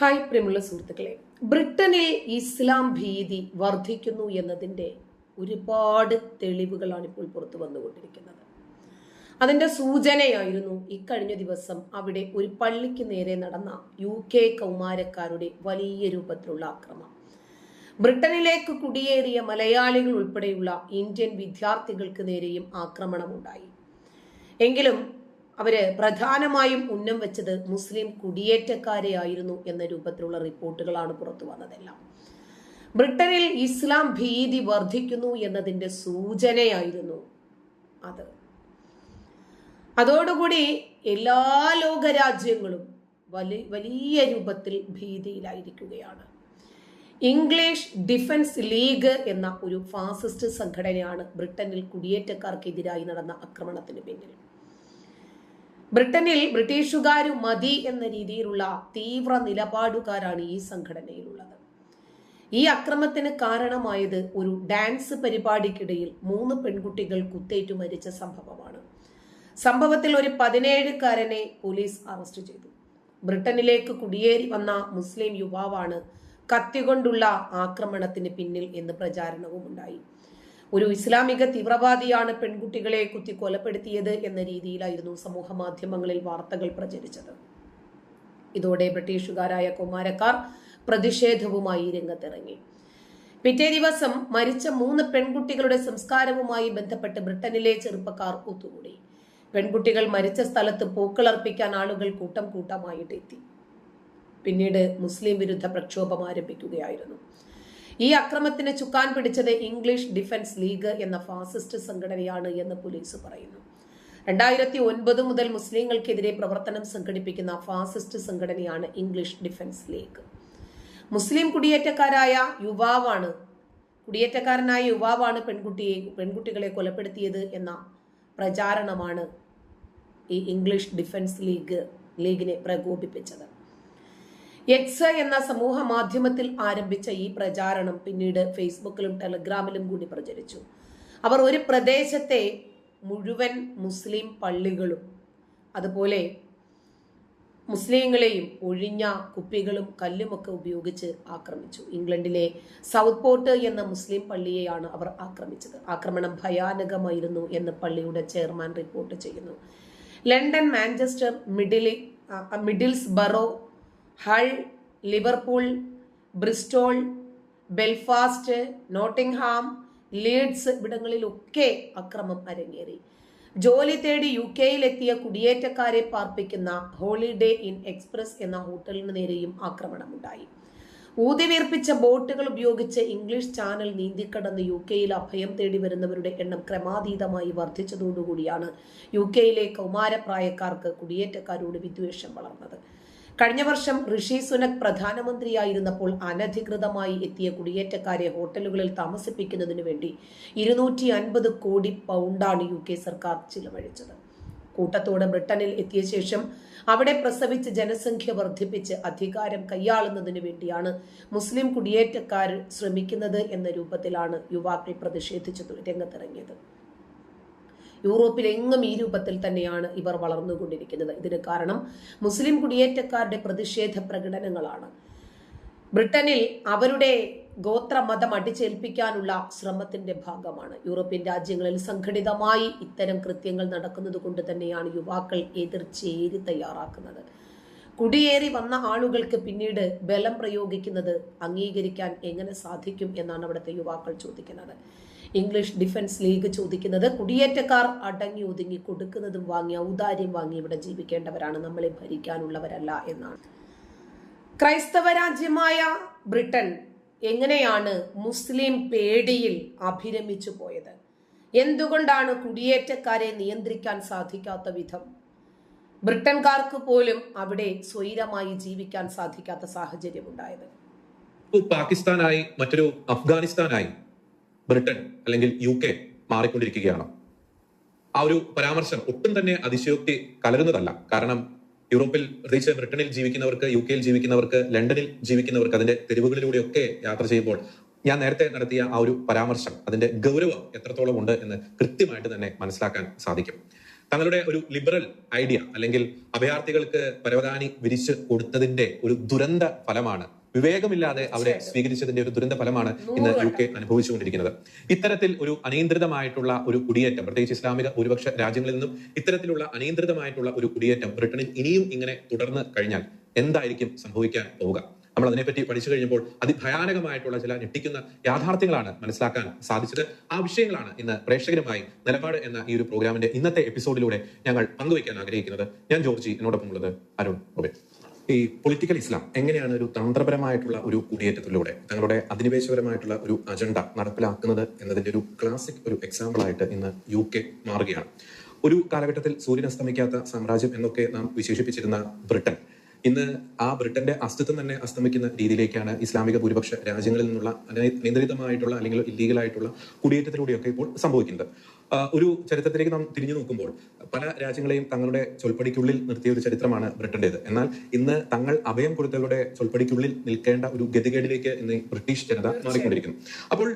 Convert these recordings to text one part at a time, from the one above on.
Hi പ്രിയമുള്ള സുഹൃത്തുക്കളെ. ബ്രിട്ടനിൽ ഇസ്ലാം ഭീതി വർദ്ധിക്കുന്നു എന്നതിന്റെ ഒരുപാട് തെളിവുകളാണ് ഇപ്പോൾ പുറത്തു വന്നുകൊണ്ടിരിക്കുന്നത്. അതിന്റെ സൂചനയായിരുന്നു ഇക്കഴിഞ്ഞ ദിവസം അവിടെ ഒരു പള്ളിക്ക് നേരെ നടന്ന യു കെ കൗമാരക്കാരുടെ വലിയ രൂപത്തിലുള്ള ആക്രമണം ബ്രിട്ടനിലേക്ക് കുടിയേറിയ മലയാളികൾ ഉൾപ്പെടെയുള്ള ഇന്ത്യൻ വിദ്യാർത്ഥികൾക്ക് നേരെയും ആക്രമണമുണ്ടായി. എങ്കിലും അവർ പ്രധാനമായും ഉന്നം വെച്ചത് മുസ്ലിം കുടിയേറ്റക്കാരെ ആയിരുന്നു എന്ന രൂപത്തിലുള്ള റിപ്പോർട്ടുകളാണ് പുറത്തു വന്നതെല്ലാം. ബ്രിട്ടനിൽ ഇസ്ലാം ഭീതി വർദ്ധിക്കുന്നു എന്നതിന്റെ സൂചനയായിരുന്നു അത്. അതോടുകൂടി എല്ലാ ലോകരാജ്യങ്ങളും വലി വലിയ രൂപത്തിൽ ഭീതിയിലായിരിക്കുകയാണ്. ഇംഗ്ലീഷ് ഡിഫൻസ് ലീഗ് എന്ന ഒരു ഫാസിസ്റ്റ് സംഘടനയാണ് ബ്രിട്ടനിൽ കുടിയേറ്റക്കാർക്കെതിരായി നടന്ന ആക്രമണത്തിന് പിന്നിൽ. ബ്രിട്ടനിൽ ബ്രിട്ടീഷുകാർ മതി എന്ന രീതിയിലുള്ള തീവ്ര നിലപാടുകാരാണ് ഈ സംഘടനയിലുള്ളത്. ഈ അക്രമത്തിന് കാരണമായത് ഒരു ഡാൻസ് പരിപാടിക്കിടയിൽ മൂന്ന് പെൺകുട്ടികൾ കുത്തേറ്റു മരിച്ച സംഭവമാണ്. സംഭവത്തിൽ ഒരു പതിനേഴുകാരനെ പോലീസ് അറസ്റ്റ് ചെയ്തു. ബ്രിട്ടനിലേക്ക് കുടിയേറി വന്ന മുസ്ലിം യുവാവാണ് കത്തികൊണ്ടുള്ള ആക്രമണത്തിന് പിന്നിൽ എന്ന് പ്രചാരണവും ഉണ്ടായി ഒരു ഇസ്ലാമിക തീവ്രവാദിയാണ് പെൺകുട്ടികളെ കുത്തി കൊലപ്പെടുത്തിയത് എന്ന രീതിയിലായിരുന്നു സമൂഹ മാധ്യമങ്ങളിൽ വാർത്തകൾ പ്രചരിച്ചത്. ഇതോടെ ബ്രിട്ടീഷുകാരായ കുമാരക്കാർ പ്രതിഷേധവുമായി രംഗത്തിറങ്ങി. പിറ്റേ ദിവസം മരിച്ച മൂന്ന് പെൺകുട്ടികളുടെ സംസ്കാരവുമായി ബന്ധപ്പെട്ട് ബ്രിട്ടനിലെ ചെറുപ്പക്കാർ ഒത്തുകൂടി. പെൺകുട്ടികൾ മരിച്ച സ്ഥലത്ത് പൂക്കളർപ്പിക്കാൻ ആളുകൾ കൂട്ടം കൂട്ടമായിട്ട് എത്തി. പിന്നീട് മുസ്ലിം വിരുദ്ധ പ്രക്ഷോഭം ആരംഭിക്കുകയായിരുന്നു. ഈ അക്രമത്തിന് ചുക്കാൻ പിടിച്ചത് ഇംഗ്ലീഷ് ഡിഫൻസ് ലീഗ് എന്ന ഫാസിസ്റ്റ് സംഘടനയാണ് എന്ന് പോലീസ് പറയുന്നു. രണ്ടായിരത്തി ഒൻപത് മുതൽ മുസ്ലിങ്ങൾക്കെതിരെ പ്രവർത്തനം സംഘടിപ്പിക്കുന്ന ഫാസിസ്റ്റ് സംഘടനയാണ് ഇംഗ്ലീഷ് ഡിഫൻസ് ലീഗ്. മുസ്ലിം കുടിയേറ്റക്കാരായ യുവാവാണ് കുടിയേറ്റക്കാരനായ യുവാവാണ് പെൺകുട്ടിയെ പെൺകുട്ടികളെ കൊലപ്പെടുത്തിയത് എന്ന പ്രചാരണമാണ് ഈ ഇംഗ്ലീഷ് ഡിഫൻസ് ലീഗ് ലീഗിനെ പ്രകോപിപ്പിച്ചത്. എക്സ് എന്ന സമൂഹ മാധ്യമത്തിൽ ആരംഭിച്ച ഈ പ്രചാരണം പിന്നീട് ഫേസ്ബുക്കിലും ടെലഗ്രാമിലും കൂടി പ്രചരിച്ചു. അവർ ഒരു പ്രദേശത്തെ മുഴുവൻ മുസ്ലിം പള്ളികളും അതുപോലെ മുസ്ലിങ്ങളെയും ഒഴിഞ്ഞ കുപ്പികളും കല്ലുമൊക്കെ ഉപയോഗിച്ച് ആക്രമിച്ചു. ഇംഗ്ലണ്ടിലെ സൗത്ത് പോർട്ട് എന്ന മുസ്ലിം പള്ളിയെയാണ് അവർ ആക്രമിച്ചത്. ആക്രമണം ഭയാനകമായിരുന്നു എന്ന് പള്ളിയുടെ ചെയർമാൻ റിപ്പോർട്ട് ചെയ്യുന്നു. London Manchester മിഡിലി Middlesbrough Hull Liverpool Bristol Belfast Nottingham Leeds ഇവിടങ്ങളിലൊക്കെ അക്രമം അരങ്ങേറി. ജോലി തേടി യു കെയിലെത്തിയ കുടിയേറ്റക്കാരെ പാർപ്പിക്കുന്ന ഹോളിഡേ ഇൻ എക്സ്പ്രസ് എന്ന ഹോട്ടലിന് നേരെയും ആക്രമണമുണ്ടായി. ഊതിവീർപ്പിച്ച ബോട്ടുകൾ ഉപയോഗിച്ച് ഇംഗ്ലീഷ് ചാനൽ നീന്തിക്കടന്ന് യു കെയിൽ അഭയം തേടി വരുന്നവരുടെ എണ്ണം ക്രമാതീതമായി വർദ്ധിച്ചതോടുകൂടിയാണ് യു കെയിലെ കൗമാരപ്രായക്കാർക്ക് കുടിയേറ്റക്കാരോട് വിദ്വേഷം വളർന്നത്. കഴിഞ്ഞ വർഷം ഋഷി സുനക് പ്രധാനമന്ത്രിയായിരുന്നപ്പോൾ അനധികൃതമായി എത്തിയ കുടിയേറ്റക്കാരെ ഹോട്ടലുകളിൽ താമസിപ്പിക്കുന്നതിനു വേണ്ടി ഇരുന്നൂറ്റി അൻപത് കോടി പൗണ്ടാണ് യു കെ സർക്കാർ ചിലവഴിച്ചത്. കൂട്ടത്തോടെ ബ്രിട്ടനിൽ എത്തിയ ശേഷം അവിടെ പ്രസവിച്ച് ജനസംഖ്യ വർദ്ധിപ്പിച്ച് അധികാരം കൈയാളുന്നതിനു വേണ്ടിയാണ് മുസ്ലിം കുടിയേറ്റക്കാർ ശ്രമിക്കുന്നത് എന്ന രൂപത്തിലാണ് യുവാക്കൾ പ്രതിഷേധിച്ചു രംഗത്തിറങ്ങിയത്. യൂറോപ്പിൽ എങ്ങും ഈ രൂപത്തിൽ തന്നെയാണ് ഇവർ വളർന്നുകൊണ്ടിരിക്കുന്നത്. ഇതിന് കാരണം മുസ്ലിം കുടിയേറ്റക്കാരുടെ പ്രതിഷേധ പ്രകടനങ്ങളാണ്. ബ്രിട്ടനിൽ അവരുടെ ഗോത്രമതം അടിച്ചേൽപ്പിക്കാനുള്ള ശ്രമത്തിന്റെ ഭാഗമാണ്. യൂറോപ്യൻ രാജ്യങ്ങളിൽ സംഘടിതമായി ഇത്തരം കൃത്യങ്ങൾ നടക്കുന്നത് കൊണ്ട് തന്നെയാണ് യുവാക്കൾ എതിർച്ചേരി തയ്യാറാക്കുന്നത്. കുടിയേറി വന്ന ആളുകൾക്ക് പിന്നീട് ബലം പ്രയോഗിക്കുന്നത് അംഗീകരിക്കാൻ എങ്ങനെ സാധിക്കും എന്നാണ് അവിടുത്തെ യുവാക്കൾ ചോദിക്കുന്നത്. ഇംഗ്ലീഷ് ഡിഫൻസ് ലീഗ് ചോദിക്കുന്നത് കുടിയേറ്റക്കാർ അടങ്ങി ഒതുങ്ങി കൊടുക്കുന്നതും വാങ്ങി ഔദാര്യം വാങ്ങി ഇവിടെ ജീവിക്കേണ്ടവരാണ്. നമ്മളെ ഭരിക്കാനുള്ളവരല്ല എന്നാണ്. ക്രൈസ്തവ രാജ്യമായ ബ്രിട്ടൻ എങ്ങനെയാണ് മുസ്ലിം പേടിയിൽ അഭിരമിച്ചു പോയത്? എന്തുകൊണ്ടാണ് കുടിയേറ്റക്കാരെ നിയന്ത്രിക്കാൻ സാധിക്കാത്ത വിധം? ബ്രിട്ടൻകാർക്ക് പോലും അവിടെ സ്വൈരമായി ജീവിക്കാൻ സാധിക്കാത്ത സാഹചര്യം ഉണ്ടായത് പാകിസ്ഥാനായി മറ്റൊരു അഫ്ഗാനിസ്ഥാനായി ബ്രിട്ടൻ അല്ലെങ്കിൽ യു കെ മാറിക്കൊണ്ടിരിക്കുകയാണ്. ആ ഒരു പരാമർശം ഒട്ടും തന്നെ അതിശയോക്തി കലരുന്നതല്ല. കാരണം യൂറോപ്പിൽ പ്രത്യേകിച്ച് ബ്രിട്ടനിൽ ജീവിക്കുന്നവർക്ക് യു കെയിൽ ജീവിക്കുന്നവർക്ക് ലണ്ടനിൽ ജീവിക്കുന്നവർക്ക് അതിന്റെ തെരുവുകളിലൂടെയൊക്കെ യാത്ര ചെയ്യുമ്പോൾ ഞാൻ നേരത്തെ നടത്തിയ ആ ഒരു പരാമർശം അതിന്റെ ഗൗരവം എത്രത്തോളം ഉണ്ട് എന്ന് കൃത്യമായിട്ട് തന്നെ മനസ്സിലാക്കാൻ സാധിക്കും. തങ്ങളുടെ ഒരു ലിബറൽ ഐഡിയ അല്ലെങ്കിൽ അഭയാർത്ഥികൾക്ക് പരവതാനി വിരിച്ച് കൊടുത്തതിന്റെ ഒരു ദുരന്ത ഫലമാണ് വിവേകമില്ലാതെ അവരെ സ്വീകരിച്ചതിന്റെ ഒരു ദുരന്ത ഫലമാണ് ഇന്ന് യു കെ അനുഭവിച്ചുകൊണ്ടിരിക്കുന്നത്. ഇത്തരത്തിൽ ഒരു അനിയന്ത്രിതമായിട്ടുള്ള ഒരു കുടിയേറ്റം പ്രത്യേകിച്ച് ഇസ്ലാമിക ഭൂരിപക്ഷ രാജ്യങ്ങളിൽ നിന്നും ഇത്തരത്തിലുള്ള അനിയന്ത്രിതമായിട്ടുള്ള ഒരു കുടിയേറ്റം ബ്രിട്ടനിൽ ഇനിയും ഇങ്ങനെ തുടർന്ന് കഴിഞ്ഞാൽ എന്തായിരിക്കും സംഭവിക്കാൻ പോവുക? നമ്മൾ അതിനെപ്പറ്റി പഠിച്ചു കഴിഞ്ഞപ്പോൾ അതിഭയാനകമായിട്ടുള്ള ചില ഞെട്ടിക്കുന്ന യാഥാർത്ഥ്യങ്ങളാണ് മനസ്സിലാക്കാൻ സാധിച്ചത്. ആ വിഷയങ്ങളാണ് ഇന്ന് പ്രേക്ഷകരുമായി നിലപാട് എന്ന ഈ ഒരു പ്രോഗ്രാമിന്റെ ഇന്നത്തെ എപ്പിസോഡിലൂടെ ഞങ്ങൾ പങ്കുവയ്ക്കാൻ ആഗ്രഹിക്കുന്നത്. ഞാൻ ജോർജി എന്നോടൊപ്പം ഉള്ളത് അരുൺ റോബിൻ ഈ പൊളിറ്റിക്കൽ ഇസ്ലാം എങ്ങനെയാണ് ഒരു തന്ത്രപരമായിട്ടുള്ള ഒരു കുടിയേറ്റത്തിലൂടെ തങ്ങളുടെ അധിനിവേശപരമായിട്ടുള്ള ഒരു അജണ്ട നടപ്പിലാക്കുന്നത് എന്നതിന്റെ ഒരു ക്ലാസിക് ഒരു എക്സാമ്പിൾ ആയിട്ട് ഇന്ന് യു കെ മാറുകയാണ്. ഒരു കാലഘട്ടത്തിൽ സൂര്യൻ അസ്തമിക്കാത്ത സാമ്രാജ്യം എന്നൊക്കെ നാം വിശേഷിപ്പിച്ചിരുന്ന ബ്രിട്ടൻ. ഇന്ന് ആ ബ്രിട്ടന്റെ അസ്തിത്വം തന്നെ അസ്തമിക്കുന്ന രീതിയിലേക്കാണ് ഇസ്ലാമിക ഭൂരിപക്ഷ രാജ്യങ്ങളിൽ നിന്നുള്ള അനിയന്ത്രിതമായിട്ടുള്ള നിയന്ത്രിതമായിട്ടുള്ള അല്ലെങ്കിൽ ഇല്ലീഗലായിട്ടുള്ള കുടിയേറ്റത്തിലൂടെയൊക്കെ ഇപ്പോൾ സംഭവിക്കുന്നത്. ഒരു ചരിത്രത്തിലേക്ക് നാം തിരിഞ്ഞു നോക്കുമ്പോൾ പല രാജ്യങ്ങളെയും തങ്ങളുടെ ചൊൽപ്പടിക്കുള്ളിൽ നിർത്തിയ ഒരു ചരിത്രമാണ് ബ്രിട്ടന്റേത് എന്നാൽ ഇന്ന് തങ്ങൾ അഭയം കൊടുത്തവരുടെ ചൊൽപ്പടിക്കുള്ളിൽ നിൽക്കേണ്ട ഒരു ഗതികേടിലേക്ക് ഇന്ന് ബ്രിട്ടീഷ് ജനത മാറിക്കൊണ്ടിരിക്കുന്നു. അപ്പോൾ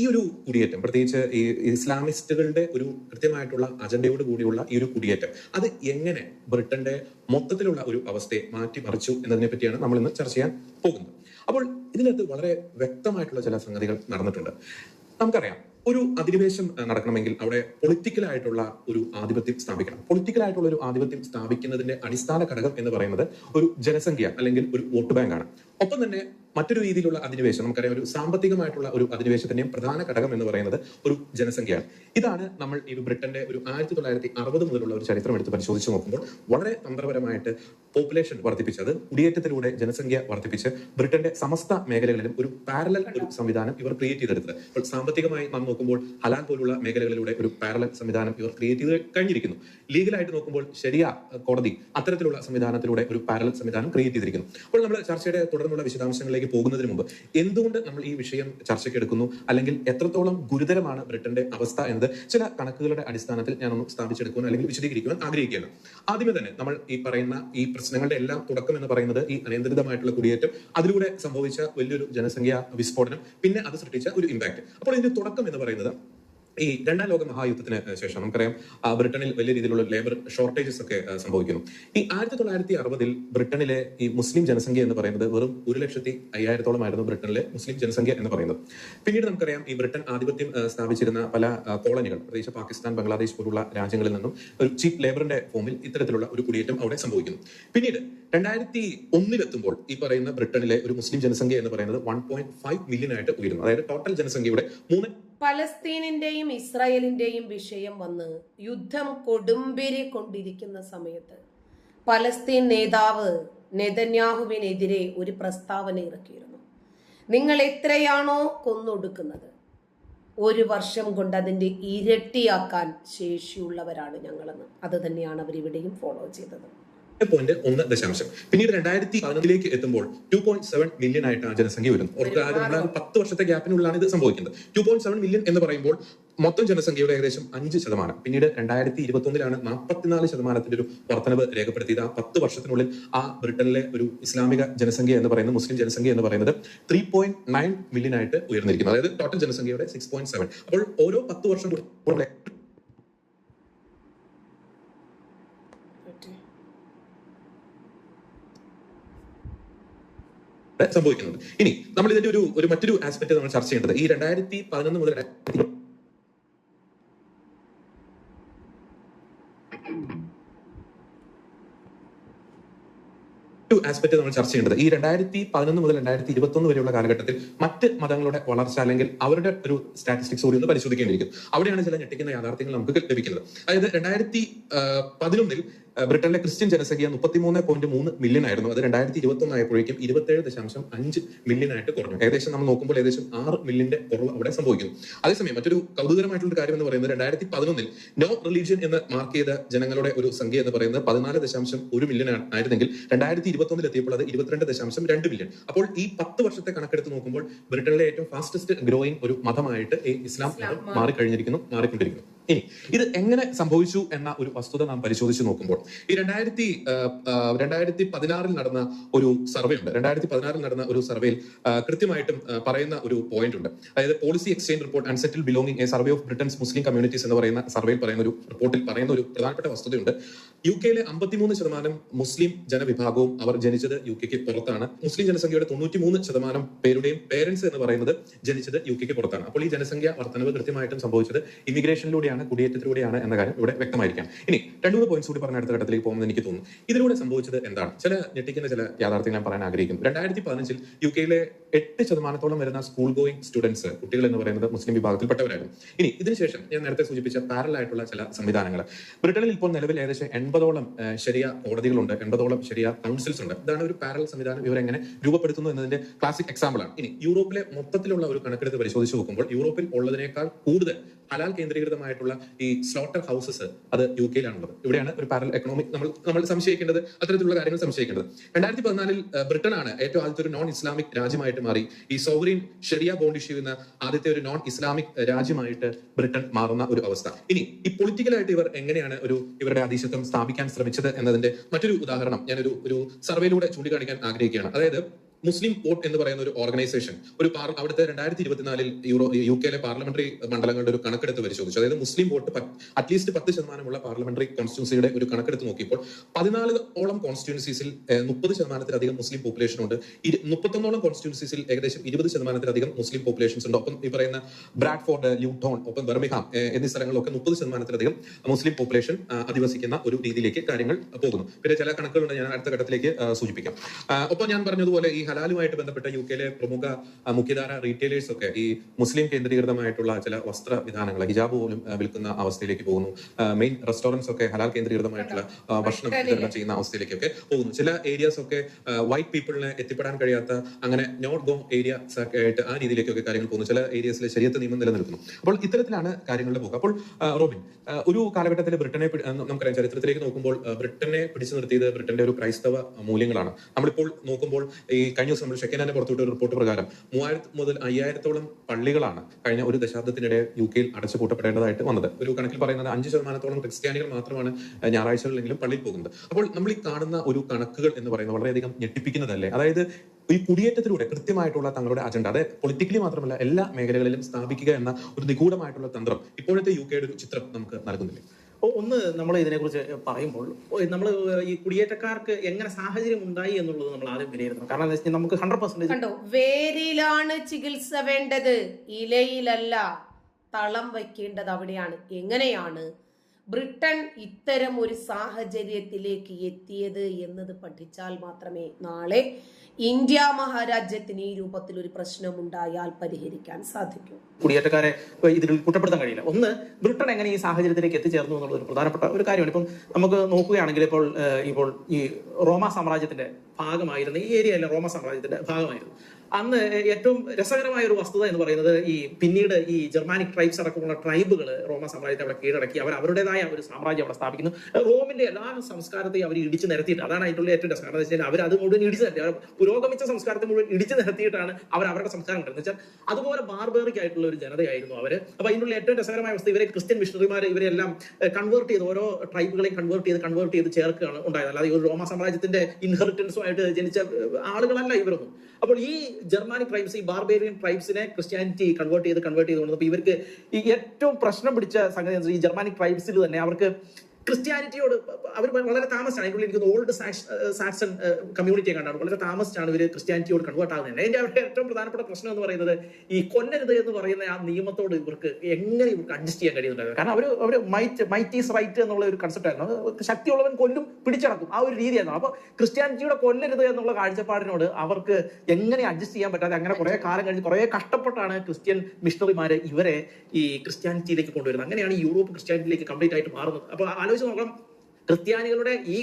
ഈ ഒരു കുടിയേറ്റം പ്രത്യേകിച്ച് ഈ ഇസ്ലാമിസ്റ്റുകളുടെ ഒരു കൃത്യമായിട്ടുള്ള അജണ്ടയോട് കൂടിയുള്ള ഈ ഒരു കുടിയേറ്റം അത് എങ്ങനെ ബ്രിട്ടന്റെ മൊത്തത്തിലുള്ള ഒരു അവസ്ഥയെ മാറ്റിമറിച്ചു എന്നതിനെ പറ്റിയാണ് നമ്മൾ ഇന്ന് ചർച്ച ചെയ്യാൻ പോകുന്നത്. അപ്പോൾ ഇതിനകത്ത് വളരെ വ്യക്തമായിട്ടുള്ള ചില സംഗതികൾ നടന്നിട്ടുണ്ട്. നമുക്കറിയാം ഒരു അധിനിവേശം നടക്കണമെങ്കിൽ അവിടെ പൊളിറ്റിക്കലായിട്ടുള്ള ഒരു ആധിപത്യം സ്ഥാപിക്കണം. പൊളിറ്റിക്കലായിട്ടുള്ള ഒരു ആധിപത്യം സ്ഥാപിക്കുന്നതിന്റെ അടിസ്ഥാന ഘടകം എന്ന് പറയുന്നത് ഒരു ജനസംഖ്യ അല്ലെങ്കിൽ ഒരു വോട്ട് ബാങ്കാണ്. ഒപ്പം തന്നെ മറ്റൊരു രീതിയിലുള്ള അധിനിവേശം നമുക്കറിയാം ഒരു സാമ്പത്തികമായിട്ടുള്ള ഒരു അധിനിവേശത്തിന്റെയും പ്രധാന ഘടകം എന്ന് പറയുന്നത് ഒരു ജനസംഖ്യയാണ്. ഇതാണ് നമ്മൾ ഈ ബ്രിട്ടന്റെ ഒരു ആയിരത്തി തൊള്ളായിരത്തി അറുപത് മുതലുള്ള ഒരു ചരിത്രം എടുത്ത് പരിശോധിച്ച് നോക്കുമ്പോൾ വളരെ തന്ത്രപരമായിട്ട് പോപ്പുലേഷൻ വർദ്ധിപ്പിച്ചത് കുടിയേറ്റത്തിലൂടെ ജനസംഖ്യ വർദ്ധിപ്പിച്ച് ബ്രിട്ടന്റെ സമസ്ത മേഖലകളിലും ഒരു പാരലൽ ഒരു സംവിധാനം ഇവർ ക്രിയേറ്റ് ചെയ്തെടുത്തത്. അപ്പോൾ സാമ്പത്തികമായി നാം നോക്കുമ്പോൾ ഹലാൻ പോലുള്ള മേഖലകളിലൂടെ ഒരു പാരലൽ സംവിധാനം ഇവർ ക്രിയേറ്റ് ചെയ്ത് കഴിഞ്ഞിരിക്കുന്നു. ലീഗലായിട്ട് നോക്കുമ്പോൾ ശരിയ കോടതി അത്തരത്തിലുള്ള സംവിധാനത്തിലൂടെ ഒരു പാരലൽ സംവിധാനം ക്രിയേറ്റ് ചെയ്തിരിക്കുന്നു. അപ്പോൾ നമ്മൾ ചർച്ചയുടെ തുടർന്നുള്ള വിശദാംശങ്ങളിലേക്ക് പോകുന്നതിന് മുമ്പ്. എന്തുകൊണ്ട് നമ്മൾ ഈ വിഷയം ചർച്ചയ്ക്ക് എടുക്കുന്നു? അല്ലെങ്കിൽ എത്രത്തോളം ഗുരുതരമാണ് ബ്രിട്ടന്റെ അവസ്ഥ എന്നത്? ചില കണക്കുകളുടെ അടിസ്ഥാനത്തിൽ ഞാനൊന്ന് സ്ഥാപിച്ചെടുക്കുവാൻ അല്ലെങ്കിൽ വിശദീകരിക്കുവാൻ ആഗ്രഹിക്കുകയാണ്. ആദ്യമേ തന്നെ നമ്മൾ ഈ പറയുന്ന ഈ പ്രശ്നങ്ങളുടെ എല്ലാം തുടക്കം എന്ന് പറയുന്നത് ഈ അനിയന്ത്രിതമായിട്ടുള്ള കുടിയേറ്റം അതിലൂടെ സംഭവിച്ച വലിയൊരു ജനസംഖ്യ വിസ്ഫോടനം പിന്നെ അത് സൃഷ്ടിച്ച ഒരു ഇമ്പാക്ട് അപ്പോൾ ഇതിന്റെ തുടക്കം എന്ന് പറയുന്നത് ഈ രണ്ടാം ലോക മഹായുദ്ധത്തിന് ശേഷം നമുക്കറിയാം ബ്രിട്ടനിൽ വലിയ രീതിയിലുള്ള ലേബർ ഷോർട്ടേജസ് ഒക്കെ സംഭവിക്കുന്നു. ഈ ആയിരത്തി തൊള്ളായിരത്തി അറുപതിൽ ബ്രിട്ടനിലെ ഈ മുസ്ലിം ജനസംഖ്യ എന്ന് പറയുന്നത് വെറും ഒരു ലക്ഷത്തി അയ്യായിരത്തോളം ആയിരുന്നു ബ്രിട്ടനിലെ മുസ്ലിം ജനസംഖ്യ എന്ന് പറയുന്നത്. പിന്നീട് നമുക്കറിയാം ഈ ബ്രിട്ടൻ ആധിപത്യം സ്ഥാപിച്ചിരുന്ന പല കോളനികൾ പ്രത്യേകിച്ച് പാകിസ്ഥാൻ ബംഗ്ലാദേശ് പോലുള്ള രാജ്യങ്ങളിൽ നിന്നും ഒരു ചീപ്പ് ലേബറിന്റെ ഫോമിൽ ഇത്തരത്തിലുള്ള ഒരു കുടിയേറ്റം അവിടെ സംഭവിക്കുന്നു. പിന്നീട് രണ്ടായിരത്തി ഒന്നിലെത്തുമ്പോൾ ഈ പറയുന്ന ബ്രിട്ടനിലെ ഒരു മുസ്ലിം ജനസംഖ്യ എന്ന് പറയുന്നത് വൺ പോയിന്റ് ഫൈവ് മില്യൺ ആയിട്ട് ഉയരുന്നു. അതായത് ടോട്ടൽ ജനസംഖ്യയുടെ മൂന്ന് പലസ്തീനിന്റെയും ഇസ്രായേലിന്റെയും വിഷയം വന്ന് യുദ്ധം കൊടുമ്പിരി കൊണ്ടിരിക്കുന്ന സമയത്ത് പലസ്തീൻ നേതാവ് നെതന്യാഹുവിനെതിരെ ഒരു പ്രസ്താവന ഇറക്കിയിരുന്നു. നിങ്ങൾ എത്രയാണോ കൊന്നൊടുക്കുന്നത്? ഒരു വർഷം കൊണ്ട് അതിന്റെ ഇരട്ടിയാക്കാൻ ശേഷിയുള്ളവരാണ് ഞങ്ങളെന്ന്. അത് തന്നെയാണ് അവരിവിടെയും ഫോളോ ചെയ്തത്. പോയിന്റ് ഒന്ന് ദശാംശം. പിന്നീട് രണ്ടായിരത്തി പതിനൊന്നിലേക്ക് എത്തുമ്പോൾ ടു പോയിന്റ് സെവൻ മില്യൺ ആയിട്ടാണ് ജനസംഖ്യ വരുന്നത്. പത്ത് വർഷത്തെ ഗ്യാപ്പിനുള്ളിലാണ് ഇത് സംഭവിക്കുന്നത്. ടു പോയിന്റ് സെവൻ മില്യൺ എന്ന് പറയുമ്പോൾ മൊത്തം ജനസംഖ്യയുടെ ഏകദേശം അഞ്ച് ശതമാനം. പിന്നീട് രണ്ടായിരത്തി ഇരുപത്തി ഒന്നിലാണ് നാൽപ്പത്തിനാല് ശതമാനത്തിന്റെ ഒരു വർധനവ് രേഖപ്പെടുത്തിയത്. ആ പത്ത് വർഷത്തിനുള്ളിൽ ആ ബ്രിട്ടനിലെ ഒരു ഇസ്ലാമിക ജനസംഖ്യ എന്ന് പറയുന്നത് മുസ്ലിം ജനസംഖ്യ എന്ന് പറയുന്നത് ത്രീ പോയിന്റ് നയൻ മില്യൺ ആയിട്ട് ഉയർന്നിരിക്കുന്നു. അതായത് ടോട്ടൽ ജനസംഖ്യയുടെ സിക്സ് പോയിന്റ് സെവൻ അപ്പോൾ ഓരോ പത്ത് വർഷം കൂടെ സംഭവിക്കുന്നത് ഇനി നമ്മൾ ഇതിന്റെ ഒരു ഒരു മറ്റൊരു ആസ്പെക്ട് നമ്മൾ ചർച്ച ചെയ്യേണ്ടത്. ഈ രണ്ടായിരത്തി പതിനൊന്ന് മുതൽ ആസ്പെക്ട് നമ്മൾ ചർച്ച ചെയ്യേണ്ടത്. ഈ രണ്ടായിരത്തി പതിനൊന്ന് മുതൽ രണ്ടായിരത്തി ഇരുപത്തി ഒന്ന് വരെയുള്ള കാലഘട്ടത്തിൽ മറ്റ് മതങ്ങളുടെ വളർച്ച അല്ലെങ്കിൽ അവരുടെ ഒരു സ്റ്റാറ്റിസ്റ്റിക്സ് കൂടി ഒന്ന് പരിശോധിക്കേണ്ടിയിരിക്കും അവിടെയാണ് ചില ഞെട്ടിക്കുന്ന യാഥാർത്ഥ്യങ്ങൾ നമുക്ക് ലഭിക്കുന്നത്. അതായത് രണ്ടായിരത്തി പതിനൊന്നിൽ ബ്രിട്ടനിലെ ക്രിസ്ത്യൻ ജനസംഖ്യ മുപ്പത്തിമൂന്ന് പോയിന്റ് മൂന്ന് മില്യൺ ആയിരുന്നു. അത് രണ്ടായിരത്തി ഇരുപത്തി ഒന്ന് ആയപ്പോഴേക്കും ഇരുപത്തേഴ് ദശാംശം അഞ്ച് മില്യൺ ആയിട്ട് കുറഞ്ഞു. ഏകദേശം നമ്മൾ നോക്കുമ്പോൾ ഏകദേശം ആറ് മില്യന്റെ കുറവ് അവിടെ സംഭവിക്കുന്നു. അതേസമയം മറ്റൊരു കൗതുകരമായിട്ടുള്ള കാര്യം എന്ന് പറയുന്നത് രണ്ടായിരത്തി പതിനൊന്നിൽ നോ റിലീജിയൻ എന്ന് മാർക്ക് ചെയ്ത ജനങ്ങളുടെ ഒരു സംഖ്യ എന്ന് പറയുന്നത് പതിനാല് ദശാംശം ഒരു മില്യൺ ആയിരുന്നെങ്കിൽ രണ്ടായിരത്തി ഇരുപത്തി ഒന്നിൽ എത്തിയപ്പോൾ അത് ഇരുപത്തിരണ്ട് ദശാംശം രണ്ട് മില്യൺ അപ്പോൾ ഈ പത്ത് വർഷത്തെ കണക്കെടുത്ത് നോക്കുമ്പോൾ ബ്രിട്ടനിലെ ഏറ്റവും ഫാസ്റ്റസ്റ്റ് ഗ്രോയിങ് ഒരു മതമായിട്ട് ഈ ഇസ്ലാം മതം. മാറിക്കഴിഞ്ഞിരിക്കുന്നു മാറിക്കൊണ്ടിരിക്കുന്നു. ഇനി ഇത് എങ്ങനെ സംഭവിച്ചു എന്ന ഒരു വസ്തുത നാം പരിശോധിച്ച് നോക്കുമ്പോൾ ഈ രണ്ടായിരത്തി രണ്ടായിരത്തി പതിനാറിൽ നടന്ന ഒരു സർവേ ഉണ്ട്. രണ്ടായിരത്തി പതിനാറിൽ നടന്ന ഒരു സർവേയിൽ കൃത്യമായിട്ടും പറയുന്ന ഒരു പോയിന്റ് ഉണ്ട്. അതായത് policy exchange report unsettle belonging a survey of Britain's Muslim communities എന്ന് പറയുന്ന സർവേയിൽ പറയുന്ന ഒരു റിപ്പോർട്ടിൽ പറയുന്ന ഒരു പ്രധാനപ്പെട്ട വസ്തുതയുണ്ട്. യു കെയിലെ അമ്പത്തിമൂന്ന് ശതമാനം മുസ്ലിം ജനവിഭാഗവും അവർ ജനിച്ചത് യു കെക്ക് പുറത്താണ്. മുസ്ലിം ജനസംഖ്യയുടെ തൊണ്ണൂറ്റിമൂന്ന് ശതമാനം പേരുടെയും പേരൻസ് എന്ന് പറയുന്നത് ജനിച്ചത് യു കെക്ക് പുറത്താണ്. അപ്പോൾ ഈ ജനസംഖ്യ വർധനവ് കൃത്യമായിട്ടും സംഭവിച്ചത് ഇമിഗ്രേഷനിലൂടെയാണ് കുടിയേറ്റത്തിലൂടെയാണ് എന്ന കാര്യം ഇവിടെ വ്യക്തമായിരിക്കാം. ഇനി രണ്ടു മൂന്ന് പോയിന്റ്സ് കൂടി പറഞ്ഞ അടുത്ത ഘട്ടത്തിലേക്ക് പോകുമെന്ന് എനിക്ക് തോന്നുന്നു. ഇതിലൂടെ സംഭവിച്ചത് എന്താണ്? ചില ഞെട്ടിക്കുന്ന ചില യാഥാർത്ഥ്യങ്ങൾ ഞാൻ പറയാൻ ആഗ്രഹിക്കുന്നു. രണ്ടായിരത്തി പതിനഞ്ചിൽ യു കെയിലെ എട്ട് ശതമാനത്തോളം വരുന്ന സ്കൂൾ ഗോയിങ് സ്റ്റുഡൻസ് കുട്ടികൾ എന്ന് പറയുന്നത് മുസ്ലിം വിഭാഗത്തിൽപ്പെട്ടവരായിരുന്നു. ഇനി ഇതിനുശേഷം ഞാൻ നേരത്തെ സൂചിപ്പിച്ച പാരലായിട്ടുള്ള ചില സംവിധാനങ്ങൾ. ബ്രിട്ടനിൽ ഇപ്പോൾ നിലവിൽ ഏകദേശം എൺപതോളം ശരിയ കോടതികളുണ്ട് എൺപതോളം ശരിയ കൗൺസിൽസ് ഉണ്ട്. ഇതാണ് ഒരു പാരൽ സംവിധാനം ഇവർ എങ്ങനെ രൂപപ്പെടുത്തുന്നു എന്നതിന്റെ ക്ലാസിക് എക്സാമ്പിൾ ആണ്. ഇനി യൂറോപ്പിലെ മൊത്തത്തിലുള്ള ഒരു കണക്കെടുത്ത് പരിശോധിച്ച് നോക്കുമ്പോൾ യൂറോപ്പിൽ ഉള്ളതിനേക്കാൾ കൂടുതൽ ഹലാൽ കേന്ദ്രീകൃതമായിട്ടുള്ള ഈ സ്ലോട്ടർ ഹൗസസ് അത് യു കെയിലാണുള്ളത് ഇവിടെയാണ് ഒരു പാരൽ എക്കണോമിക് നമ്മൾ നമ്മൾ സംശയിക്കേണ്ടത് അത്തരത്തിലുള്ള കാര്യങ്ങൾ സംശയിക്കേണ്ടത്. രണ്ടായിരത്തി പതിനാലിൽ ബ്രിട്ടനാണ് ഏറ്റവും ആദ്യത്തെ ഒരു നോൺ ഇസ്ലാമിക് രാജ്യമായിട്ട് മാറി. ഈ സോവറിൻ ഷെറിയ ബോണ്ട് ഇഷ്യൂ ചെയ്യുന്ന ആദ്യത്തെ ഒരു നോൺ ഇസ്ലാമിക് രാജ്യമായിട്ട് ബ്രിട്ടൻ മാറുന്ന ഒരു അവസ്ഥ. ഇനി ഈ പൊളിറ്റിക്കലായിട്ട് ഇവർ എങ്ങനെയാണ് ഒരു ഇവരുടെ അധീശത്വം സ്ഥാപിക്കാൻ ശ്രമിച്ചത് എന്നതിന്റെ മറ്റൊരു ഉദാഹരണം ഞാനൊരു ഒരു സർവേയിലൂടെ ചൂണ്ടിക്കാണിക്കാൻ ആഗ്രഹിക്കുകയാണ്. അതായത് മുസ്ലിം വോട്ട് എന്ന് പറയുന്ന ഒരു ഓർഗനൈസേഷൻ ഒരു അവിടുത്തെ രണ്ടായിരത്തി ഇരുപത്തിനാലിൽ യൂറോ യു കെയിലെ പാർലമെന്ററി മണ്ഡലങ്ങളുടെ ഒരു കണക്കെടുത്ത് പരിശോധിച്ചു. അതായത് മുസ്ലിം വോട്ട് അറ്റ്ലീസ്റ്റ് പത്ത് ശതമാനമുള്ള പാർലമെന്ററി കോൺസ്റ്റിറ്റ്യൂൻസിയുടെ ഒരു കണക്കെടുത്ത് നോക്കിയപ്പോൾ പതിനാല് ഓളം കോൺസ്റ്റിറ്റ്യൂൻസീസിൽ മുപ്പത് ശതമാനത്തിലധികം മുസ്ലിം പോപ്പുലേഷൻ ഉണ്ട്. മുപ്പത്തൊന്നോളം കോൺസ്റ്റിറ്റ്യൂൻസീസിൽ ഏകദേശം ഇരുപത് ശതമാനത്തിലധികം മുസ്ലിം പോപ്പുലേഷൻസ് ഉണ്ട്. ഒപ്പം ഈ പറയുന്ന ബ്രാഡ്ഫോർഡ് ല്യൂട്ടോൺ ഒപ്പം ബർമിഹാം എന്നീ സ്ഥലങ്ങളിലൊക്കെ മുപ്പത് ശതമാനത്തിലധികം മുസ്ലിം പോപ്പുലേഷൻ അധിവസിക്കുന്ന ഒരു രീതിയിലേക്ക് കാര്യങ്ങൾ പോകുന്നു. പിന്നെ ചില കണക്കുകളുണ്ട് ഞാൻ അടുത്ത ഘട്ടത്തിലേക്ക് സൂചിപ്പിക്കാം. ഒപ്പം ഞാൻ പറഞ്ഞതുപോലെ ഈ ഹലാലുമായിട്ട് ബന്ധപ്പെട്ട യു കെയിലെ പ്രമുഖ മുഖ്യധാര റീറ്റെയിലേഴ്സ് ഒക്കെ ഈ മുസ്ലിം കേന്ദ്രീകൃതമായിട്ടുള്ള ചില വസ്ത്ര വിധാനങ്ങൾ ഹിജാബ് പോലും വിൽക്കുന്ന അവസ്ഥയിലേക്ക് പോകുന്നു. മെയിൻ റെസ്റ്റോറന്റ്സ് ഒക്കെ ഹലാൽ കേന്ദ്രീകൃതമായിട്ടുള്ള ഭക്ഷണം വിതരണം ചെയ്യുന്ന അവസ്ഥയിലേക്കൊക്കെ പോകുന്നു. ചില ഏരിയാസ് ഒക്കെ വൈറ്റ് പീപ്പിളിനെ എത്തിപ്പെടാൻ കഴിയാത്ത അങ്ങനെ നോട്ട് ഗോ ഏരിയാസ് ഒക്കെ ആയിട്ട് ആ രീതിയിലേക്കൊക്കെ കാര്യങ്ങൾ പോകുന്നു. ചില ഏരിയസിലെ ശരീരത്തെ നിയമം നിലനിൽക്കുന്നു. അപ്പോൾ ഇത്തരത്തിലാണ് കാര്യങ്ങളുടെ പോക്ക്. അപ്പോൾ റോബിൻ ഒരു കാലഘട്ടത്തിൽ ബ്രിട്ടനെ നമുക്കറിയാം ചരിത്രത്തിലേക്ക് നോക്കുമ്പോൾ ബ്രിട്ടനെ പിടിച്ചു നിർത്തിയത് ബ്രിട്ടന്റെ ഒരു ക്രൈസ്തവ മൂല്യങ്ങളാണ്. നമ്മളിപ്പോൾ നോക്കുമ്പോൾ ഈ കഴിഞ്ഞ ദിവസം നമ്മൾ ഷെക്കനാനെ പുറത്തുവിട്ട ഒരു റിപ്പോർട്ട് പ്രകാരം മൂവായിരത്തി മുതൽ അയ്യായിരത്തോളം പള്ളികളാണ് കഴിഞ്ഞ ഒരു ദശാബ്ദത്തിനിടെ യു കെയിൽ അടച്ചുപൂട്ടപ്പെടേണ്ടതായിട്ട് വന്നത്. ഒരു കണക്കിൽ പറയുന്നത് അഞ്ച് ശതമാനത്തോളം ക്രിസ്ത്യാനികൾ മാത്രമാണ് ഞായറാഴ്ചകളിലെങ്കിലും പള്ളിയിൽ പോകുന്നത്. അപ്പോൾ നമ്മൾ ഈ കാണുന്ന ഒരു കണക്കുകൾ എന്ന് പറയുന്നത് വളരെയധികം ഞെട്ടിപ്പിക്കുന്നതല്ലേ? അതായത് ഈ കുടിയേറ്റത്തിലൂടെ കൃത്യമായിട്ടുള്ള തങ്ങളുടെ അജണ്ട അതായത് പൊളിറ്റിക്കലി മാത്രമല്ല എല്ലാ മേഖലകളിലും സ്ഥാപിക്കുക എന്ന ഒരു നിഗൂഢമായിട്ടുള്ള തന്ത്രം ഇപ്പോഴത്തെ യു കെയുടെ ഒരു ചിത്രം നമുക്ക് നൽകുന്നില്ലേ? ഒന്ന് നമ്മൾ ഇതിനെക്കുറിച്ച് പറയുമ്പോൾ നമ്മൾ ഈ കുടിയേറ്റക്കാർക്ക് എങ്ങനെ സാഹചര്യം ഉണ്ടായി എന്നുള്ളത് നമ്മൾ ആദ്യം വിലയിരുത്തണം. കാരണം എന്താ വെച്ചാൽ നമുക്ക് ഹൺഡ്രഡ് പെർസെന്റേജ് കണ്ടോ? വേരിലാണ് ചികിത്സ വേണ്ടത്. ഇലയിലല്ല തളം വയ്ക്കേണ്ടത് അവിടെയാണ്. എങ്ങനെയാണ്? ബ്രിട്ടൻ ഇത്തരം ഒരു സാഹചര്യത്തിലേക്ക് എത്തിയത് എന്നത് പഠിച്ചാൽ മാത്രമേ നാളെ ഇന്ത്യ മഹാരാജ്യത്തിന് ഈ രൂപത്തിൽ ഒരു പ്രശ്നമുണ്ടായാൽ പരിഹരിക്കാൻ സാധിക്കൂ. കുടിയേറ്റക്കാരെ ഇതിൽ കുറ്റപ്പെടുത്താൻ കഴിയില്ല. ഒന്ന് ബ്രിട്ടൻ എങ്ങനെ ഈ സാഹചര്യത്തിലേക്ക് എത്തിച്ചേർന്നു എന്നുള്ളത് പ്രധാനപ്പെട്ട ഒരു കാര്യമാണ്. ഇപ്പം നമുക്ക് നോക്കുകയാണെങ്കിൽ ഇപ്പോൾ ഇപ്പോൾ ഈ റോമ സാമ്രാജ്യത്തിന്റെ ഭാഗമായിരുന്ന ഈ ഏരിയ അല്ല റോമ സാമ്രാജ്യത്തിന്റെ ഭാഗമായിരുന്നു. അന്ന് ഏറ്റവും രസകരമായ ഒരു വസ്തുത എന്ന് പറയുന്നത് ഈ പിന്നീട് ഈ ജർമാനിക് ട്രൈബ്സ് അടക്കമുള്ള ട്രൈബുകൾ റോമ സാമ്രാജ്യത്തെ അവിടെ കീഴടക്കി. അവർ അവരുടേതായ ഒരു സാമ്രാജ്യം അവിടെ സ്ഥാപിക്കുന്നു. റോമിന്റെ എല്ലാ സംസ്കാരത്തെയും അവർ ഇടിച്ചു നിരത്തിയിട്ട് അതാണ് അതിനുള്ള ഏറ്റവും രസം കാരണം വെച്ചാൽ അവർ അത് മുഴുവൻ ഇടിച്ചു നിരത്തി. പുരോഗമിച്ച സംസ്കാരത്തെ മുഴുവൻ ഇടിച്ചു നിരത്തിയിട്ടാണ് അവർ അവരുടെ സംസ്കാരം കണ്ടത്. വെച്ചാൽ അതുപോലെ ബാർബേറിക് ആയിട്ടുള്ള ഒരു ജനതയായിരുന്നു അവർ അപ്പൊ അതിനുള്ള ഏറ്റവും രസകരമായ അവസ്ഥ ഇവരെ ക്രിസ്ത്യൻ മിഷണറിമാർ ഇവരെല്ലാം കൺവേർട്ട് ചെയ്ത് ഓരോ ട്രൈബുകളെയും കൺവേർട്ട് ചെയ്ത് കൺവേർട്ട് ചെയ്ത് ചേർക്കുകയാണ് ഉണ്ടായത്. അല്ലാതെ ഒരു റോമ സാമ്രാജ്യത്തിന്റെ ഇൻഹെറിറ്റൻസുമായിട്ട് ജനിച്ച ആളുകളല്ല ഇവരൊന്നും. അപ്പോൾ ഈ ജർമാനിക് ട്രൈബ്സ് ഈ ബാർബേറിയൻ ട്രൈബ്സിനെ ക്രിസ്ത്യാനിറ്റി കൺവേർട്ട് ചെയ്ത് കൺവേർട്ട് ചെയ്ത് കൊണ്ടുവന്നപ്പോൾ ഇവർക്ക് ഈ ഏറ്റവും പ്രശ്നം പിടിച്ച സംഗതി ഈ ജർമാനിക് ട്രൈബ്സിൽ തന്നെ അവർക്ക് ക്രിസ്ത്യാനിറ്റിയോട് അവർ വളരെ താമസിച്ചാണ്. ഇവിടെ ഇരിക്കുന്ന ഓൾഡ് സാക്സൺ കമ്മ്യൂണിറ്റിയെ കണ്ടാണ്. വളരെ താമസിച്ചാണ് ഇവർ ക്രിസ്ത്യാനിറ്റിയോട് കൺവേർട്ട് ആകുന്നത് അതിന്റെ അവരുടെ ഏറ്റവും പ്രധാനപ്പെട്ട പ്രശ്നം എന്ന് പറയുന്നത് ഈ കൊല്ലരുത് എന്ന് പറയുന്ന ആ നിയമത്തോട് ഇവർക്ക് എങ്ങനെ ഇവർക്ക് അഡ്ജസ്റ്റ് ചെയ്യാൻ കഴിയുന്നുണ്ടായിരുന്നു കാരണം അവർ അവർ മൈറ്റ് മൈറ്റ് ഈസ് റൈറ്റ് എന്നുള്ള ഒരു കൺസെപ്റ്റ് ആയിരുന്നു. ശക്തിയുള്ളവൻ കൊല്ലും പിടിച്ചടക്കും. ആ ഒരു രീതിയായിരുന്നു. അപ്പോൾ ക്രിസ്ത്യാനിറ്റിയുടെ കൊല്ലരുത് എന്നുള്ള കാഴ്ചപ്പാടിനോട് അവർക്ക് എങ്ങനെ അഡ്ജസ്റ്റ് ചെയ്യാൻ പറ്റാതെ അങ്ങനെ കുറെ കാലം കഴിഞ്ഞ് കുറെ കഷ്ടപ്പെട്ടാണ് ക്രിസ്ത്യൻ മിഷണറിമാരെ ഇവരെ ഈ ക്രിസ്ത്യാനിറ്റിയിലേക്ക് കൊണ്ടുവരുന്നത്. അങ്ങനെയാണ് യൂറോപ്പ് ക്രിസ്ത്യാനിറ്റിയിലേക്ക് കംപ്ലീറ്റ് ആയിട്ട് മാറുന്നത്. അപ്പൊ ആലോചിച്ച് നോക്കണം. ക്രിസ്ത്യാനികളുടെ ഈ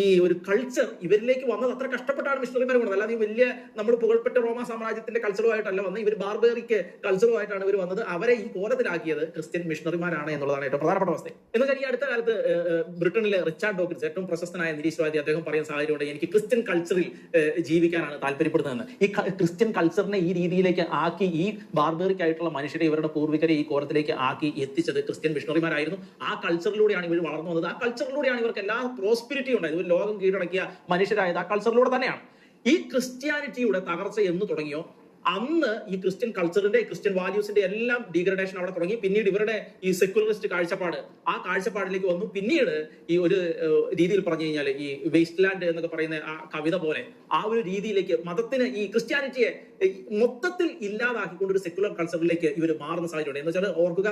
ഈ ഒരു കൾച്ചർ ഇവരിലേക്ക് വന്നത് അത്ര കഷ്ടപ്പെട്ടാണ് മിഷണറിമാർ കൊണ്ടത് അല്ലാതെ ഈ വലിയ നമ്മൾ പുകൾപ്പെട്ട റോമ സാമ്രാജ്യത്തിന്റെ കൾച്ചറുമായിട്ടല്ല വന്നത്. ഇവർ ബാർബേറിക്ക് കൾച്ചറുമായിട്ടാണ് ഇവർ വന്നത്. അവരെ ഈ കോലത്തിലാക്കിയത് ക്രിസ്ത്യൻ മിഷണറിമാരാണ് എന്നുള്ളതാണ് ഏറ്റവും പ്രധാനപ്പെട്ട അവസ്ഥ. എന്ന് ഈ അടുത്ത കാലത്ത് ബ്രിട്ടനിലെ റിച്ചാർഡ് ഡോക്കിൻസ് ഏറ്റവും പ്രശസ്തനായ നിരീശ്വരവാദി അദ്ദേഹം പറയുന്ന സാഹചര്യമുണ്ട് എനിക്ക് ക്രിസ്ത്യൻ കൾച്ചറിൽ ജീവിക്കാനാണ് താല്പര്യപ്പെടുന്നതെന്ന്. ഈ ക്രിസ്ത്യൻ കൾച്ചറിനെ ഈ രീതിയിലേക്ക് ആക്കി ഈ ബാർബേറിക് ആയിട്ടുള്ള മനുഷ്യരെ ഇവരുടെ പൂർവികരെ ഈ കോലത്തിലേക്ക് ആക്കി എത്തിച്ചത് ക്രിസ്ത്യൻ മിഷണറിമാരായിരുന്നു. ആ കൾച്ചറിലൂടെയാണ് ഇവർ വളർന്നു വന്നത്. ആ കൾച്ചറിലൂടെയാണ് ഇവർക്ക് എല്ലാ പ്രോസ്പിരിറ്റി ഉണ്ടായത്. ഇവർ ലോകം കീഴടക്കിയ മനുഷ്യരായത് ആ കൾച്ചറിലൂടെ തന്നെയാണ്. ഈ ക്രിസ്ത്യാനിറ്റിയുടെ തകർച്ച എന്ന് തുടങ്ങിയോ? അന്ന് ഈ ക്രിസ്ത്യൻ കൾച്ചറിന്റെ ക്രിസ്ത്യൻ വാല്യൂസിന്റെ എല്ലാം ഡീഗ്രഡേഷൻ അവിടെ തുടങ്ങി. പിന്നീട് ഇവരുടെ ഈ സെക്യുലറിസ്റ്റ് കാഴ്ചപ്പാട് ആ കാഴ്ചപ്പാടിലേക്ക് വന്നു. പിന്നീട് ഈ ഒരു രീതിയിൽ പറഞ്ഞു കഴിഞ്ഞാൽ ഈ വേസ്റ്റ് ലാൻഡ് എന്നൊക്കെ പറയുന്ന ആ കവിത പോലെ ആ ഒരു രീതിയിലേക്ക് മതത്തിന് ഈ ക്രിസ്ത്യാനിറ്റിയെ മൊത്തത്തിൽ ഇല്ലാതാക്കിക്കൊണ്ട് ഒരു സെക്യുലർ കൾച്ചറിലേക്ക് ഇവർ മാറുന്ന സാഹചര്യമുണ്ട്. എന്ന് വെച്ചാൽ ഓർക്കുക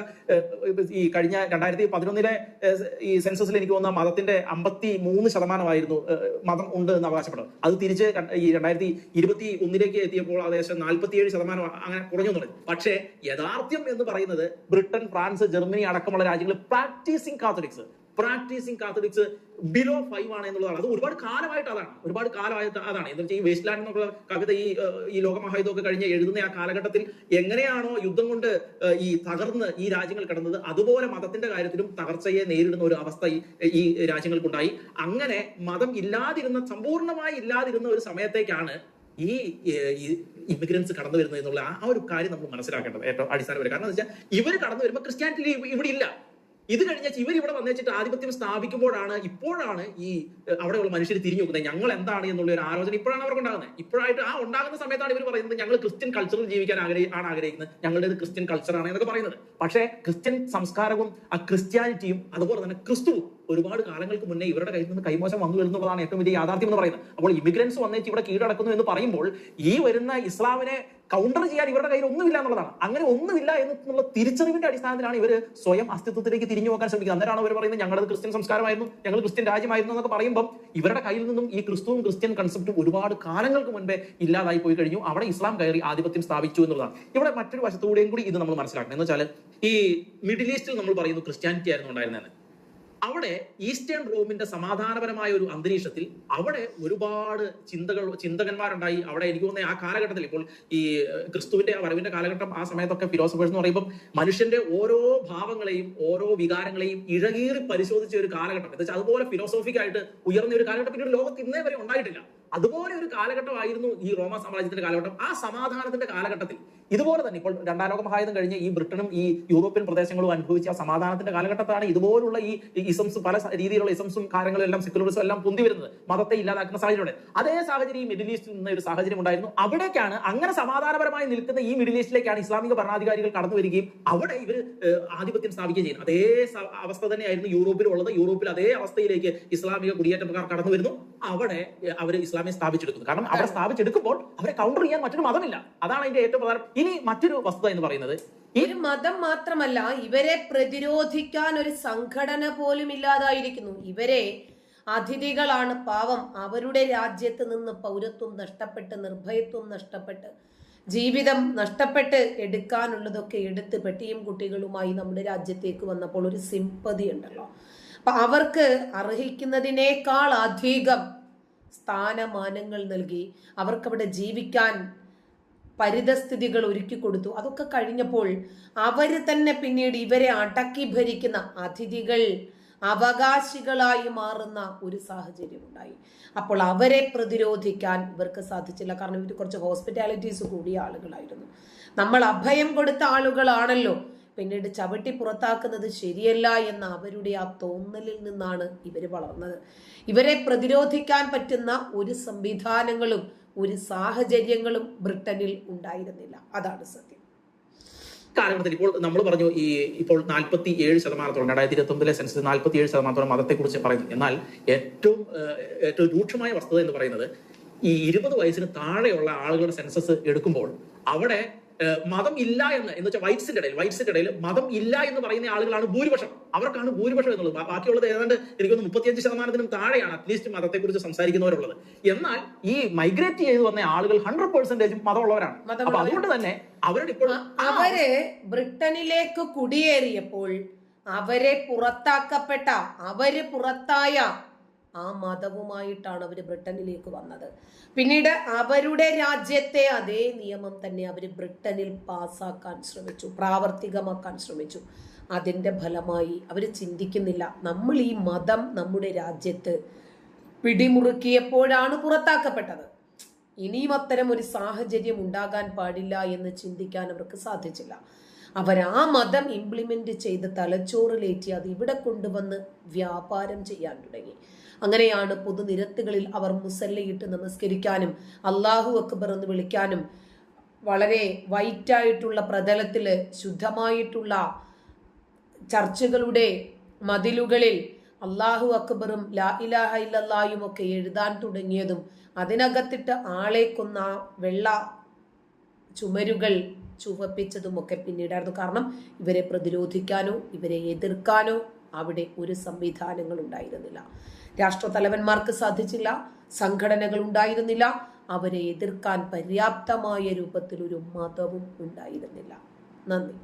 ഈ കഴിഞ്ഞ രണ്ടായിരത്തി പതിനൊന്നിലെ ഈ സെൻസസിൽ എനിക്ക് വന്ന മതത്തിന്റെ അമ്പത്തി മൂന്ന് ശതമാനമായിരുന്നു മതം ഉണ്ട് എന്ന് അവകാശപ്പെടുന്നത് അത് തിരിച്ച് ഈ രണ്ടായിരത്തി ഇരുപത്തി ഒന്നിലേക്ക് എത്തിയപ്പോൾ ഏകദേശം നാൽപ്പത്തിയേഴ് ശതമാനം അങ്ങനെ കുറഞ്ഞു തുടങ്ങി പക്ഷേ യഥാർത്ഥ്യം എന്ന് പറയുന്നത് ബ്രിട്ടൻ ഫ്രാൻസ് ജർമ്മനി അടക്കമുള്ള രാജ്യങ്ങൾ practicing Catholics practicing Catholics below five ആണ് എന്നുള്ളതാണ്. അത് ഒരുപാട് കാലമായിട്ട് അതാണ്. ഒരുപാട് കാലമായിട്ട് അതാണ്. എന്ന് വെച്ചാൽ ഈ വേസ്റ്റ് ലാൻഡ് എന്നുള്ള കവിത ഈ ഈ ലോകമഹായുദ്ധമൊക്കെ കഴിഞ്ഞ് എഴുതുന്ന ആ കാലഘട്ടത്തിൽ എങ്ങനെയാണോ യുദ്ധം കൊണ്ട് ഈ തകർന്ന് ഈ രാജ്യങ്ങൾ കിടന്നത് അതുപോലെ മതത്തിന്റെ കാര്യത്തിലും തകർച്ചയെ നേരിടുന്ന ഒരു അവസ്ഥ ഈ ഈ രാജ്യങ്ങൾക്കുണ്ടായി. അങ്ങനെ മതം ഇല്ലാതിരുന്ന സമ്പൂർണമായി ഇല്ലാതിരുന്ന ഒരു സമയത്തേക്കാണ് ഈ ഇമിഗ്രൻസ് കടന്നു വരുന്നത് എന്നുള്ള ആ ഒരു കാര്യം നമ്മൾ മനസ്സിലാക്കേണ്ടത് ഏറ്റവും അടിസ്ഥാനപരം കാരണം എന്താ വെച്ചാൽ ഇവർ കടന്നു വരുമ്പോൾ ക്രിസ്ത്യാനിറ്റി ഇവിടെ ഇല്ല. ഇത് കഴിഞ്ഞാൽ ഇവർ ഇവിടെ വന്നേച്ചിട്ട് ആധിപത്യം സ്ഥാപിക്കുമ്പോഴാണ് ഇപ്പോഴാണ് ഈ അവിടെയുള്ള മനുഷ്യർ തിരിഞ്ഞു നോക്കുന്നത്. ഞങ്ങൾ എന്താണ് എന്നുള്ള ഒരു ആലോചന ഇപ്പോഴാണ് അവർക്ക് ഉണ്ടാകുന്നത്. ഇപ്പോഴായിട്ട് ആ ഉണ്ടാകുന്ന സമയത്താണ് ഇവർ പറയുന്നത് ഞങ്ങൾ ക്രിസ്ത്യൻ കൾച്ചറിൽ ജീവിക്കാൻ ആഗ്രഹി ആണ് ആഗ്രഹിക്കുന്നത്. ഞങ്ങളുടേത് ക്രിസ്ത്യൻ കൾച്ചറാണ് എന്നൊക്കെ പറയുന്നത്. പക്ഷേ ക്രിസ്ത്യൻ സംസ്കാരവും ആ ക്രിസ്ത്യാനിറ്റിയും അതുപോലെ തന്നെ ക്രിസ്തു ഒരുപാട് കാലങ്ങൾക്ക് മുന്നേ ഇവരുടെ കയ്യിൽ നിന്ന് കൈമോശം വന്നു എന്നുള്ളതാണ് ഏറ്റവും വലിയ യാഥാർത്ഥ്യം എന്ന് പറയുന്നത്. അപ്പോൾ ഇമിഗ്രൻസ് വന്നേച്ച് ഇവിടെ കീഴടക്കുന്നു എന്ന് പറയുമ്പോൾ ഈ വരുന്ന ഇസ്ലാമിനെ കൗണ്ടർ ചെയ്യാൻ ഇവരുടെ കയ്യിൽ ഒന്നുമില്ല എന്നുള്ളതാണ്. അങ്ങനെ ഒന്നുമില്ല എന്നുള്ള തിരിച്ചറിവിന്റെ അടിസ്ഥാനത്തിലാണ് ഇവർ സ്വയം അസ്തിത്വത്തിലേക്ക് തിരിഞ്ഞു നോക്കാൻ ശ്രമിക്കുന്നത്. അന്നേരമാണ് അവർ പറയുന്നത് ഞങ്ങളത് ക്രിസ്ത്യൻ സംസ്കാരമായിരുന്നു ഞങ്ങൾ ക്രിസ്ത്യൻ രാജ്യമായിരുന്നു എന്നൊക്കെ പറയുമ്പോൾ ഇവരുടെ കയ്യിൽ നിന്നും ഈ ക്രിസ്തുവും ക്രിസ്ത്യൻ കൺസെപ്റ്റും ഒരുപാട് കാലങ്ങൾക്ക് മുൻപേ ഇല്ലാതായി പോയി കഴിഞ്ഞു. അവിടെ ഇസ്ലാം കയറി ആധിപത്യം സ്ഥാപിച്ചു എന്നുള്ളതാണ്. ഇവിടെ മറ്റൊരു വശത്തുകൂടെയും കൂടി ഇത് നമ്മൾ മനസ്സിലാക്കണം. എന്ന് വെച്ചാൽ ഈ മിഡിൽ ഈസ്റ്റിൽ നമ്മൾ പറയുന്നു ക്രിസ്ത്യാനിറ്റി ആയിരുന്നു ഉണ്ടായിരുന്നത്. അവിടെ ഈസ്റ്റേൺ റോമിന്റെ സമാധാനപരമായ ഒരു അന്തരീക്ഷത്തിൽ അവിടെ ഒരുപാട് ചിന്തകൾ ചിന്തകന്മാരുണ്ടായി. അവിടെ എനിക്ക് തോന്നുന്നത് ആ കാലഘട്ടത്തിൽ ഇപ്പോൾ ഈ ക്രിസ്തുവിന്റെ വരവിന്റെ കാലഘട്ടം ആ സമയത്തൊക്കെ ഫിലോസഫേഴ്സ് എന്ന് പറയുമ്പോൾ മനുഷ്യന്റെ ഓരോ ഭാവങ്ങളെയും ഓരോ വികാരങ്ങളെയും ഇഴകീറി പരിശോധിച്ച ഒരു കാലഘട്ടം. എന്ന് വെച്ചാൽ അതുപോലെ ഫിലോസോഫിക്കായിട്ട് ഉയർന്ന ഒരു കാലഘട്ടം പിന്നീട് ലോകത്ത് ഇന്നേ വരെ ഉണ്ടായിട്ടില്ല. അതുപോലെ ഒരു കാലഘട്ടമായിരുന്നു ഈ റോമ സാമ്രാജ്യത്തിന്റെ കാലഘട്ടം. ആ സമാധാനത്തിന്റെ കാലഘട്ടത്തിൽ ഇതുപോലെ തന്നെ ഇപ്പോൾ രണ്ടാം ലോക മഹായുധം കഴിഞ്ഞ് ഈ ബ്രിട്ടനും ഈ യൂറോപ്യൻ പ്രദേശങ്ങളും അനുഭവിച്ച ആ സമാധാനത്തിന്റെ കാലഘട്ടത്താണ് ഇതുപോലുള്ള ഈ ഇസംസ് പല രീതിയിലുള്ള ഇസംസും കാര്യങ്ങളും എല്ലാം സെക്യുലറിസം എല്ലാം പൊന്തി വരുന്നത് മതത്തെ ഇല്ലാതാക്കുന്ന സാഹചര്യമുണ്ട് അതേ സാഹചര്യം ഈ മിഡിൽ ഈസ്റ്റിൽ നിന്ന് ഒരു സാഹചര്യം ഉണ്ടായിരുന്നു. അവിടേക്കാണ് അങ്ങനെ സമാധാനപരമായി നിൽക്കുന്ന ഈ മിഡിൽ ഈസ്റ്റിലേക്കാണ് ഇസ്ലാമിക ഭരണാധികാരികൾ കടന്നു വരികയും അവിടെ ഇവർ ആധിപത്യം സ്ഥാപിക്കുകയും ചെയ്യുന്നത്. അതേ അവസ്ഥ തന്നെയായിരുന്നു യൂറോപ്പിലുള്ളത്. യൂറോപ്പിൽ അതേ അവസ്ഥയിലേക്ക് ഇസ്ലാമിക കുടിയേറ്റക്കാർ കടന്നു വരുന്നു. അവിടെ അവർ ഇസ്ലാമിയെ സ്ഥാപിച്ചെടുക്കുന്നു. കാരണം അവിടെ സ്ഥാപിച്ചെടുക്കുമ്പോൾ അവരെ കൗണ്ടർ ചെയ്യാൻ മറ്റൊരു മതമില്ല. അതാണ് അതിന്റെ ഏറ്റവും പ്രധാനം. ഇനി മറ്റൊരു വസ്തുത എന്ന് പറയുന്നത് ഒരു മതം മാത്രമല്ല ഇവരെ പ്രതിരോധിക്കാൻ ഒരു സംഘടന പോലും ഇല്ലാതായിരിക്കുന്നു. ഇവരെ അതിഥികളാണ് പാവം. അവരുടെ രാജ്യത്ത് നിന്ന് പൗരത്വം നഷ്ടപ്പെട്ട് നിർഭയത്വം നഷ്ടപ്പെട്ട് ജീവിതം നഷ്ടപ്പെട്ട് എടുക്കാനുള്ളതൊക്കെ എടുത്ത് പെട്ടിയും കുട്ടികളുമായി നമ്മുടെ രാജ്യത്തേക്ക് വന്നപ്പോൾ ഒരു സിമ്പതി ഉണ്ടല്ലോ. അപ്പൊ അവർക്ക് അർഹിക്കുന്നതിനേക്കാൾ അധികം സ്ഥാനമാനങ്ങൾ നൽകി അവർക്കവിടെ ജീവിക്കാൻ പരിതസ്ഥിതികൾ ഒരുക്കി കൊടുത്തു. അതൊക്കെ കഴിഞ്ഞപ്പോൾ അവർ തന്നെ പിന്നീട് ഇവരെ അടക്കി ഭരിക്കുന്ന അതിഥികൾ അവകാശികളായി മാറുന്ന ഒരു സാഹചര്യം ഉണ്ടായി. അപ്പോൾ അവരെ പ്രതിരോധിക്കാൻ ഇവർക്ക് സാധിച്ചില്ല. കാരണം ഇവർ കുറച്ച് ഹോസ്പിറ്റാലിറ്റീസ് കൂടിയ ആളുകളായിരുന്നു. നമ്മൾ അഭയം കൊടുത്ത ആളുകളാണല്ലോ. പിന്നീട് ചവിട്ടി പുറത്താക്കുന്നത് ശരിയല്ല എന്ന അവരുടെ ആ തോന്നലിൽ നിന്നാണ് ഇവർ വളർന്നത്. ഇവരെ പ്രതിരോധിക്കാൻ പറ്റുന്ന ഒരു സംവിധാനങ്ങളും ഒരു സാഹചര്യങ്ങളും ബ്രിട്ടനിൽ ഉണ്ടായിരുന്നില്ല. അതാണ് സത്യം. കാലഘട്ടത്തിൽ ഇപ്പോൾ നമ്മൾ പറഞ്ഞു ഈ ഇപ്പോൾ നാൽപ്പത്തി ഏഴ് ശതമാനത്തോളം രണ്ടായിരത്തി ഇരുപത്തി ഒമ്പതിലെ സെൻസസ് നാൽപ്പത്തി ഏഴ് ശതമാനത്തോളം മതത്തെക്കുറിച്ച് പറയുന്നു. എന്നാൽ ഏറ്റവും ഏറ്റവും രൂക്ഷമായ വസ്തുത എന്ന് പറയുന്നത് ഈ ഇരുപത് വയസ്സിന് താഴെയുള്ള ആളുകളുടെ സെൻസസ് എടുക്കുമ്പോൾ അവിടെ മതം ഇല്ല എന്ന് എന്ന് വെച്ചാൽ വൈറ്റ്സിന്റെ ഇടയിൽ വൈറ്റ്സിന്റെ ഇടയിൽ മതം ഇല്ല എന്ന് പറയുന്ന ആളുകളാണ് ഭൂരിപക്ഷം. അവർക്കാണ് ഭൂരിപക്ഷം എന്നുള്ളത്. ബാക്കിയുള്ളത് ഏതാണ്ട് എനിക്കൊന്ന് മുപ്പത്തിയഞ്ച് ശതമാനത്തിനും താഴെയാണ് അറ്റ്ലീസ്റ്റ് മതത്തെക്കുറിച്ച് സംസാരിക്കുന്നവരുള്ളത്. എന്നാൽ ഈ മൈഗ്രേറ്റ് ചെയ്ത് വന്ന ആളുകൾ ഹൺഡ്രഡ് പെർസെന്റേജും മതമുള്ളവരാണ്. അപ്പൊ അതുകൊണ്ട് തന്നെ അവരുടെ ഇപ്പോൾ അവർ ബ്രിട്ടനിലേക്ക് കുടിയേറിയപ്പോൾ അവരെ പുറത്താക്കപ്പെട്ട അവർ പുറത്തായ ആ മതവുമായിട്ടാണ് അവർ ബ്രിട്ടനിലേക്ക് വന്നത്. പിന്നീട് അവരുടെ രാജ്യത്തെ അതേ നിയമം തന്നെ അവർ ബ്രിട്ടനിൽ പാസ്സാക്കാൻ ശ്രമിച്ചു പ്രാവർത്തികമാക്കാൻ ശ്രമിച്ചു. അതിന്റെ ഫലമായി അവർ ചിന്തിക്കുന്നില്ല നമ്മൾ ഈ മതം നമ്മുടെ രാജ്യത്ത് പിടിമുറുക്കിയപ്പോഴാണ് പുറത്താക്കപ്പെട്ടത്. ഇനിയും അത്തരം ഒരു സാഹചര്യം ഉണ്ടാകാൻ പാടില്ല എന്ന് ചിന്തിക്കാൻ അവർക്ക് സാധിച്ചില്ല. അവർ ആ മതം ഇംപ്ലിമെന്റ് ചെയ്ത് തലച്ചോറിലേറ്റി അത് ഇവിടെ കൊണ്ടുവന്ന് വ്യാപാരം ചെയ്യാൻ തുടങ്ങി. അങ്ങനെയാണ് പൊതുനിരത്തുകളിൽ അവർ മുസല്ലയിട്ട് നമസ്കരിക്കാനും അള്ളാഹു അക്ബർ എന്ന് വിളിക്കാനും വളരെ വൈറ്റായിട്ടുള്ള പ്രതലത്തിൽ ശുദ്ധമായിട്ടുള്ള ചർച്ചുകളുടെ മതിലുകളിൽ അള്ളാഹു അക്ബറും ലാ ഇലാഹ ഇല്ലല്ലായും ഒക്കെ എഴുതാൻ തുടങ്ങിയതും അതിനകത്തിട്ട് ആളെ കൊന്ന വെള്ള ചുമരുകൾ ചുവപ്പിച്ചതുമൊക്കെ പിന്നീടായിരുന്നു. കാരണം ഇവരെ പ്രതിരോധിക്കാനോ ഇവരെ എതിർക്കാനോ അവിടെ ഒരു സംവിധാനങ്ങൾ ഉണ്ടായിരുന്നില്ല. രാഷ്ട്രതലവന്മാർക്ക് സാധിച്ചില്ല സംഘടനകൾ ഉണ്ടായിരുന്നില്ല അവരെ എതിർക്കാൻ പര്യാപ്തമായ രൂപത്തിൽ ഒരു മതവും ഉണ്ടായിരുന്നില്ല. നന്ദി.